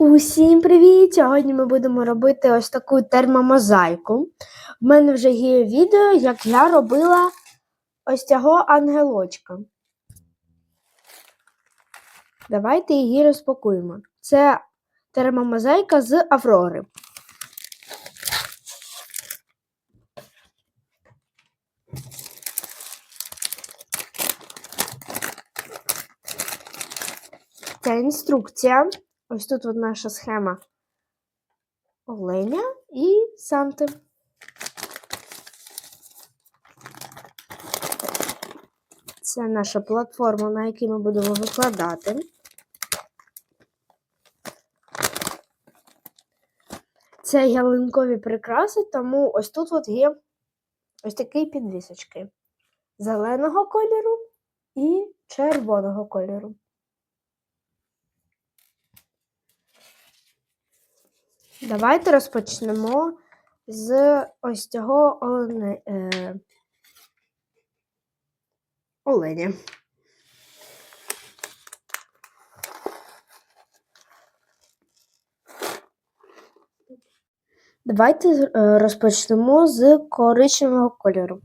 Усім привіт! Сьогодні ми будемо робити ось таку термомозаїку. В мене вже є відео, як я робила ось цього ангелочка. Давайте її розпакуємо. Це термомозаїка з Аврори. Це інструкція. Ось тут от наша схема Оленя і Санти. Це наша платформа, на якій ми будемо викладати. Це ялинкові прикраси, тому ось тут от є ось такі підвісочки зеленого кольору і червоного кольору. Давайте розпочнемо з ось цього олене, е, оленя. Давайте е, розпочнемо з коричневого кольору.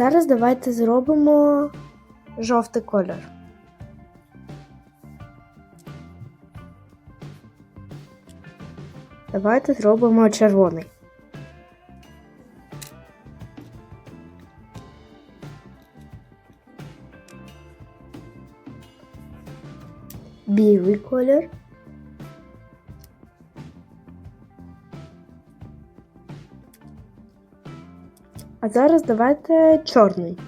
Зараз давайте зробимо жовтий колір. Давайте зробимо червоний. Білий колір. А зараз давайте чорний.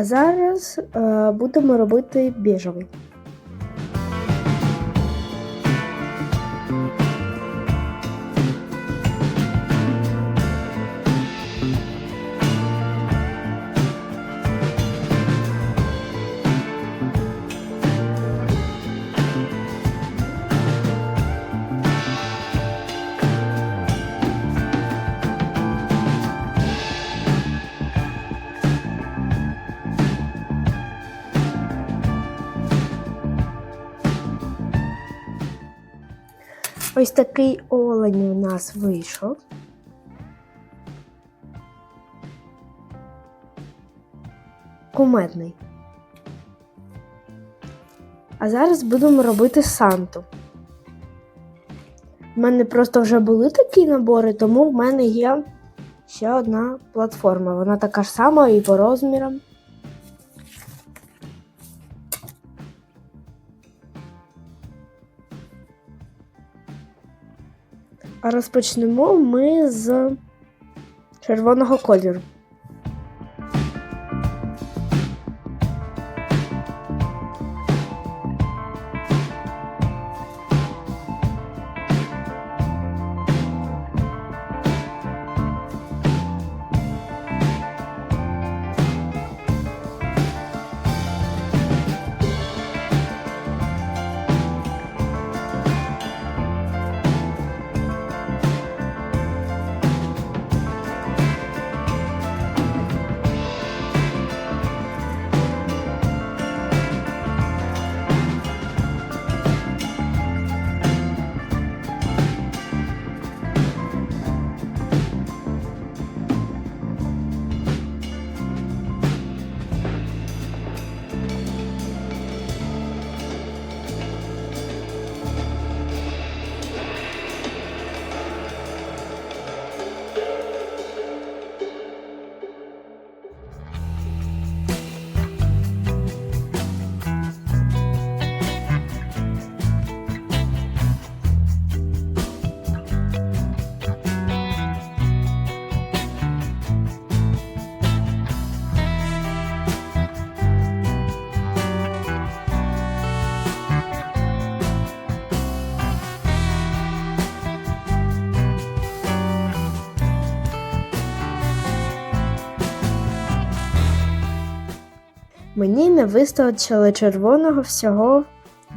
А зараз е, будемо робити біжевий. Ось такий олень у нас вийшов. кумедний. А зараз будемо робити Санту. У мене просто вже були такі набори, тому в мене є ще одна платформа. Вона така ж сама і по розмірам. А розпочнемо ми з червоного кольору. Мені не вистачило червоного всього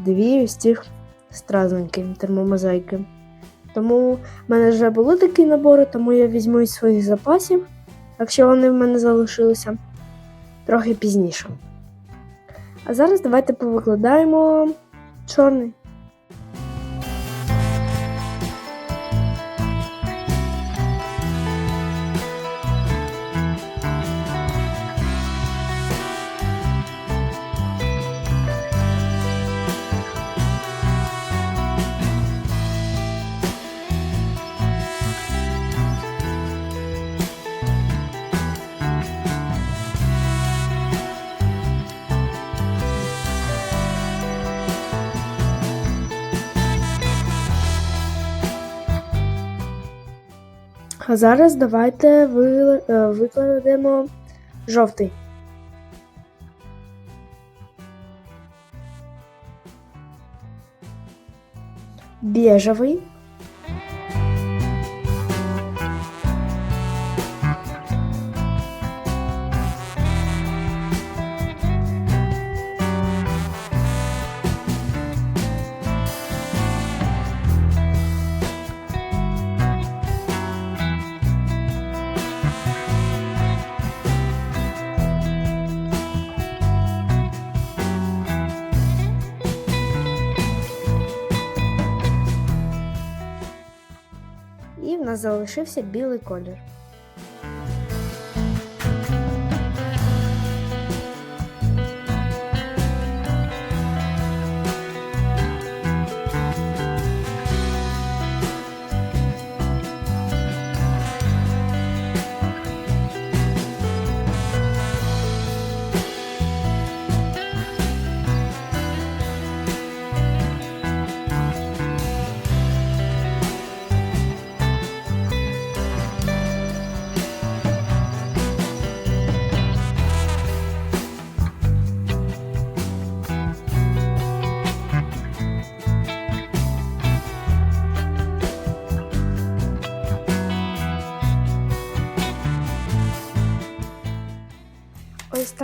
дві з цих стразоньки, термомозаїки. Тому в мене вже були такі набори, тому я візьму із своїх запасів, якщо вони в мене залишилися трохи пізніше. А зараз давайте повикладаємо чорний. А зараз давайте е, викладемо жовтий. Біжевий. Нас залишився білий колір.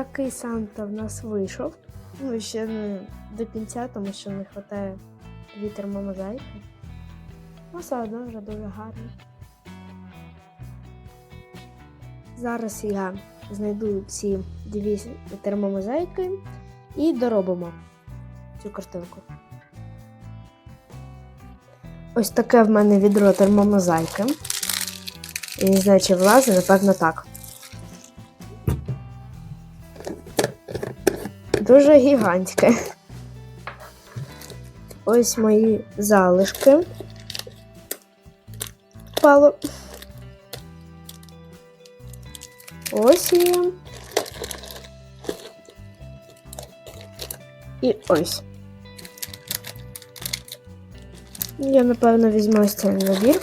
Такий Санта в нас вийшов. Ну, ще не до кінця, тому що не вистачає дві термомозаїки. Ну, все одно вже дуже гарно. Зараз я знайду ці дві термомозаїки і доробимо цю картинку. Ось таке в мене відро термомозаїки. Я не знаю, чи влазить, напевно так. Дуже гігантське. Ось мої залишки. Впало. Ось є. І ось. Я, напевно, візьму ось цей набір.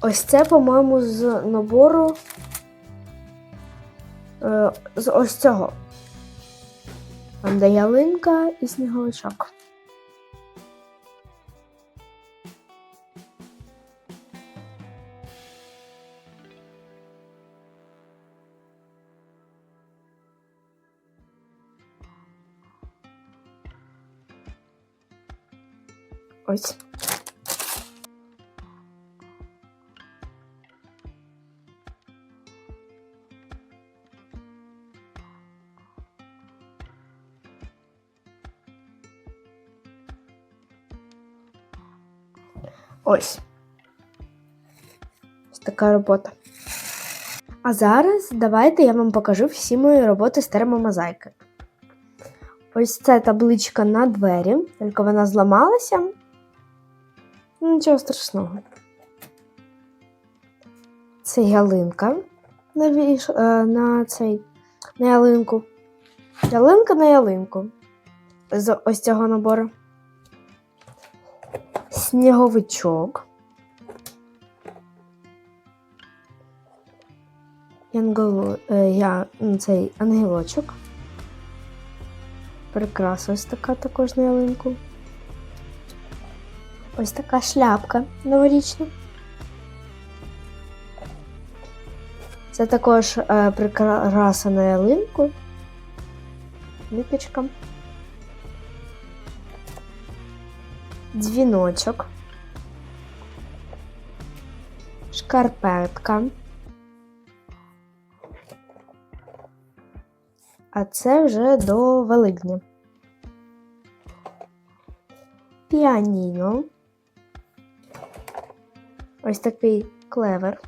Ось це, по-моєму, з набору. Е, з ось цього. Там де ялинка і сніговичок. Ось. Ось. Ось така робота. А зараз давайте я вам покажу всі мої роботи з термомозаїки. Ось це табличка на двері, тільки вона зламалася. Нічого страшного. Це ялинка на, віш... е, на цей на ялинку. Ялинка на ялинку. З ось цього набору. Сніговичок. Янгол... е, я... цей ангелочок. Прикраса ось така також на ялинку. Ось така шляпка новорічна. Це також е, прикраса на ялинку. Ліпічка. Дзвіночок. Шкарпетка. А це вже до Великдня. Піаніно. Ось такий клевер.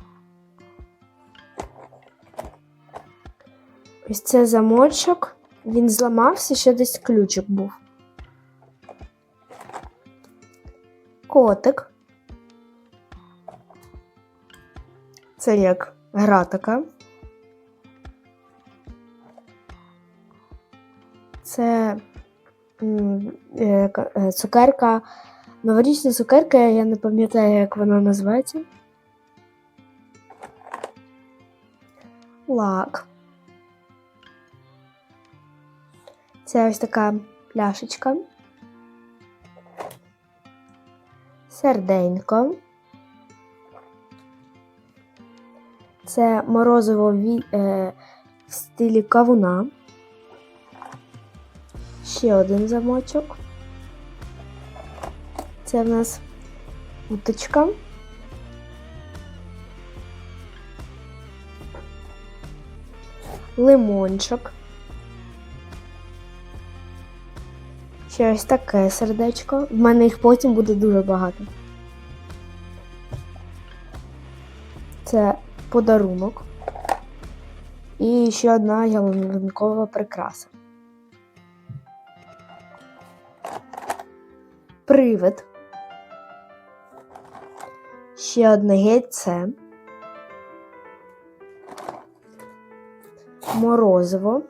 Ось це замочок. Він зламався, ще десь ключик був. Котик. Це як гра така. Це е, е, цукерка, новорічна цукерка, я не пам'ятаю, як вона називається. Лак. Це ось така пляшечка. Серденько. Це морозиво е, в стилі кавуна. Ще один замочок. Це в нас уточка. Лимончик. Ще ось таке сердечко. В мене їх потім буде дуже багато. Це подарунок. І ще одна ялинкова прикраса. Привид. Ще одне яйце. Морозиво.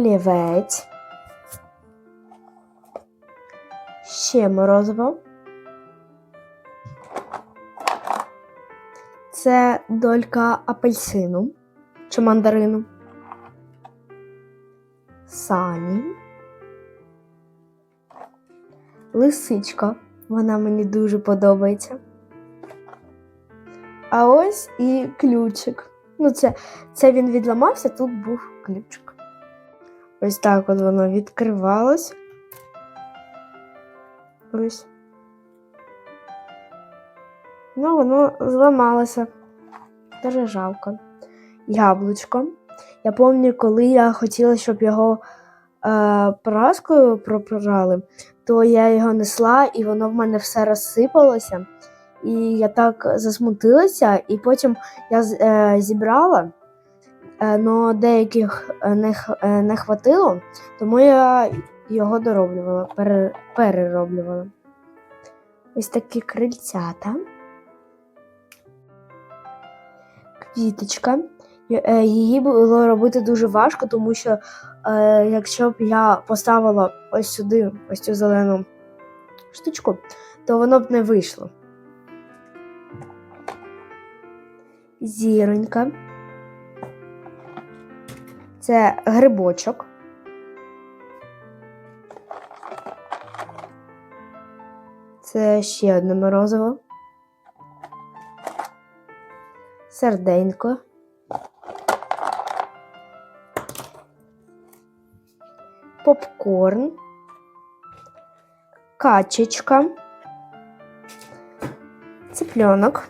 Олівець. Ще морозиво. Це долька апельсину чи мандарину. Сані. Лисичка. Вона мені дуже подобається. А ось і ключик. Ну, це, це він відламався, тут був ключик. Ось так от воно відкривалось. Ось. Ну, воно зламалося. Дуже жалко. Яблучко. Я пам'ятаю, коли я хотіла, щоб його е, праскою пропирали, то я його несла і воно в мене все розсипалося. І я так засмутилася, і потім я е, зібрала, але деяких е, не, е, не хватило, тому я його дороблювала, пере, перероблювала. Ось такі крильцята. Квіточка. Е, Її було робити дуже важко, тому що якщо б я поставила ось сюди, ось цю зелену штучку, то воно б не вийшло. Зіронька. Це грибочок. Це ще одне морозиво. Серденько. Попкорн. Качечка. Цыпленок.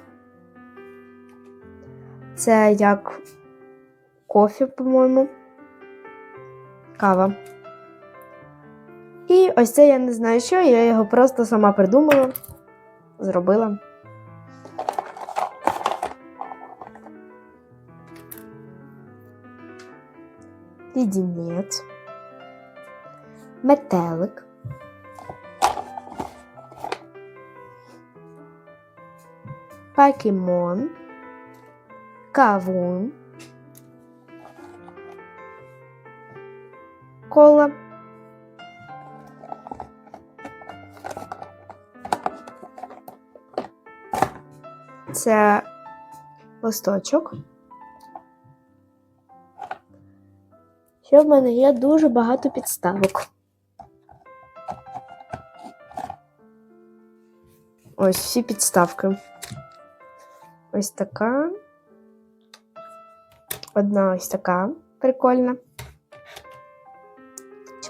Це як кофе, по-моєму. Кава. І ось це я не знаю що, я його просто сама придумала, зробила. Лідінець. Метелик. Покемон. Кавун. Кола. Це листочок. Ще в мене є дуже багато підставок. Ось всі підставки. Ось така. Одна ось така прикольна.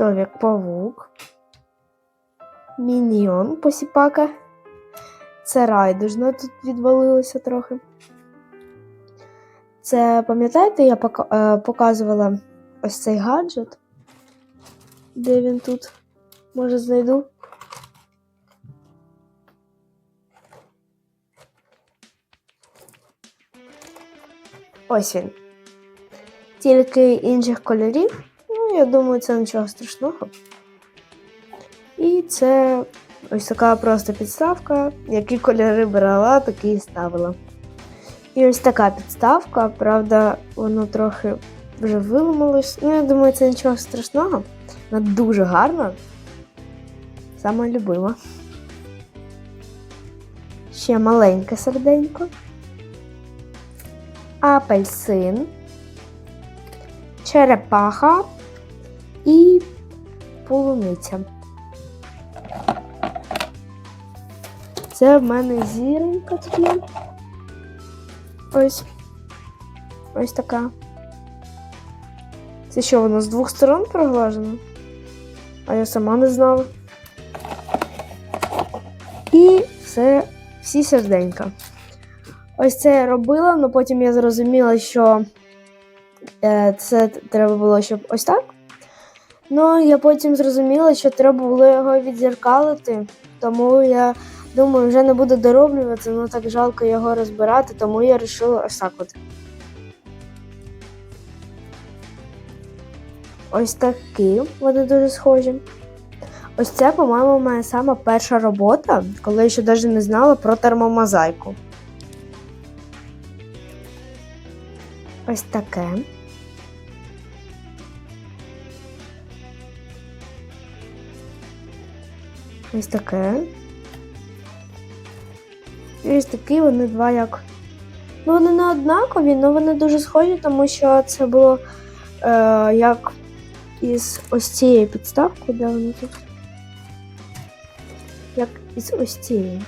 Чоловік-павук. Міньйон посіпака. Це райдужна тут відвалилося трохи. Це, пам'ятаєте, я е, показувала ось цей гаджет? Де він тут? Може, знайду? Ось він. Тільки інших кольорів. Ну, я думаю, це нічого страшного. І це ось така просто підставка. Які кольори брала, такі і ставила. І ось така підставка, правда, воно трохи вже виламалось. Ну, я думаю, це нічого страшного. Вона дуже гарна. Саме любима. Ще маленьке серденько. Апельсин. Черепаха і полуниця. Це в мене зіронька тут є. Ось. Ось така. Це що, воно з двох сторон проглажено? А я сама не знала. І все, всі серденька. Ось це я робила, але потім я зрозуміла, що е, це треба було, щоб ось так. Ну, я потім зрозуміла, що треба було його відзеркалити, тому я думаю, вже не буду дороблювати, ну так жалко його розбирати, тому я вирішила ось так от. Ось такі вони дуже схожі. Ось це, по-моєму, моя сама перша робота, коли я ще навіть не знала про термомозаїку. Ось таке. Ось таке. І ось такі вони два як. Ну, вони не однакові, але вони дуже схожі, тому що це було е, як із ось цієї підставки, де вони тут. Як із ось цієї.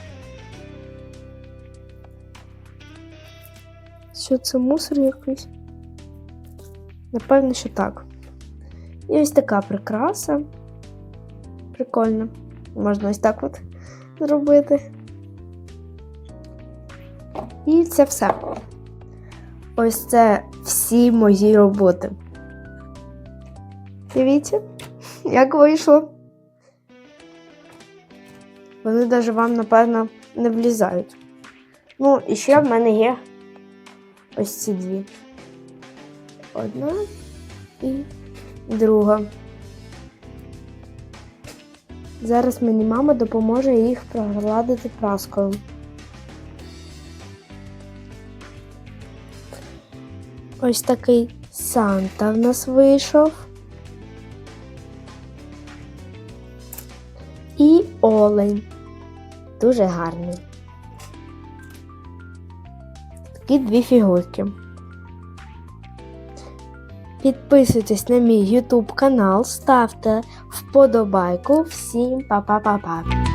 Що це мусор якийсь? Напевно, що так. І ось така прикраса. Прикольно. Можна ось так от зробити. І це все. Ось це всі мої роботи. Дивіться, як вийшло. Вони навіть вам, напевно, не влізають. Ну, і ще в мене є ось ці дві. Одна і друга. Зараз мені мама допоможе їх прогладити праскою. Ось такий Санта в нас вийшов. І олень. Дуже гарний. Такі дві фігурки. Підписуйтесь на мій YouTube канал, ставте вподобайку. Всім па-па-па-па.